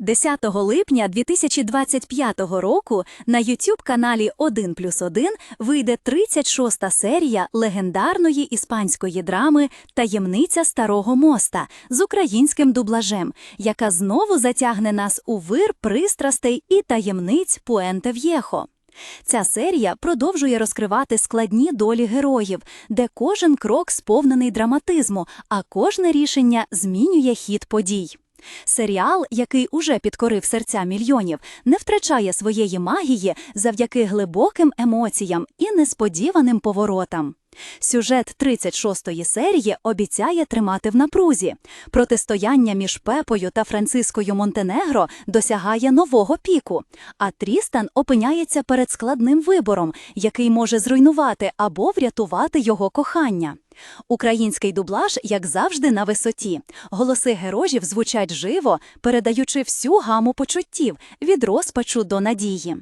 10 липня 2025 року на YouTube-каналі 1 плюс 1 вийде 36-та серія легендарної іспанської драми «Таємниця Старого моста» з українським дублажем, яка знову затягне нас у вир пристрастей і таємниць Пуенте В'єхо. Ця серія продовжує розкривати складні долі героїв, де кожен крок сповнений драматизму, а кожне рішення змінює хід подій. Серіал, який уже підкорив серця мільйонів, не втрачає своєї магії завдяки глибоким емоціям і несподіваним поворотам. Сюжет 36-ї серії обіцяє тримати в напрузі. Протистояння між Пепою та Францискою Монтенегро досягає нового піку, а Трістан опиняється перед складним вибором, який може зруйнувати або врятувати його кохання. Український дублаж, як завжди, на висоті. Голоси героїв звучать живо, передаючи всю гаму почуттів від розпачу до надії.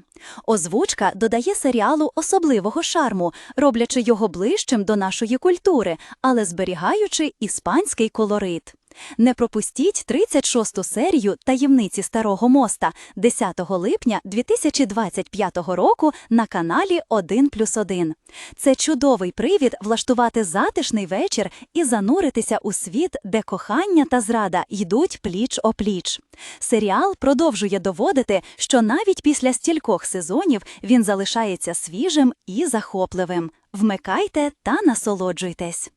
Озвучка додає серіалу особливого шарму, роблячи його ближчим до нашої культури, але зберігаючи іспанський колорит. Не пропустіть 36-ту серію Таємниці Старого моста 10 липня 2025 року на каналі 1 плюс 1. Це чудовий привід влаштувати затишний вечір і зануритися у світ, де кохання та зрада йдуть пліч-опліч. Серіал продовжує доводити, що навіть після стількох сезонів він залишається свіжим і захопливим. Вмикайте та насолоджуйтесь.